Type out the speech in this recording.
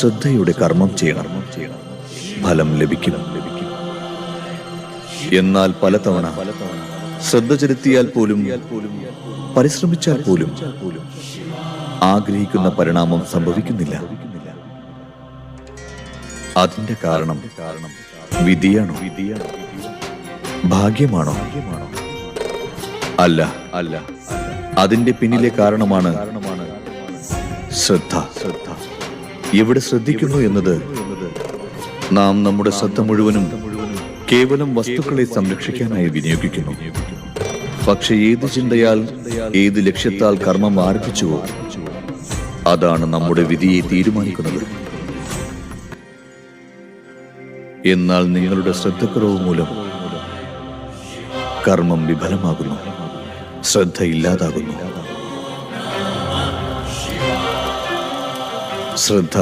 ശ്രദ്ധയുടെ കർമ്മം ചെയ്യണം. ഫലം ലഭിക്കും. എന്നാൽ പലതവണ ശ്രദ്ധ ചെലുത്തിയാൽ പോലും പരിശ്രമിച്ചാൽ പോലും ആഗ്രഹിക്കുന്ന പരിണാമം സംഭവിക്കുന്നില്ല. അതിന്റെ കാരണം വിധിയാണോ? ഭാഗ്യമാണോ? അല്ല. അല്ല അതിന്റെ പിന്നിലെ കാരണമാണ് ശ്രദ്ധ ശ്രദ്ധ. എവിടെ ശ്രദ്ധിക്കുന്നു എന്നത് നാം നമ്മുടെ ശ്രദ്ധ മുഴുവനും കേവലം വസ്തുക്കളെ സംരക്ഷിക്കാനായി വിനിയോഗിക്കുന്നു. പക്ഷെ ഏത് ചിന്തയാൽ ഏത് ലക്ഷ്യത്താൽ കർമ്മം ആരംഭിച്ചുവോ അതാണ് നമ്മുടെ വിധിയെ തീരുമാനിക്കുന്നത്. എന്നാൽ നിങ്ങളുടെ ശ്രദ്ധക്കുറവ് മൂലം കർമ്മം വിഫലമാകുന്നു ശ്രദ്ധ ഇല്ലാതാകുന്നു ശ്രദ്ധ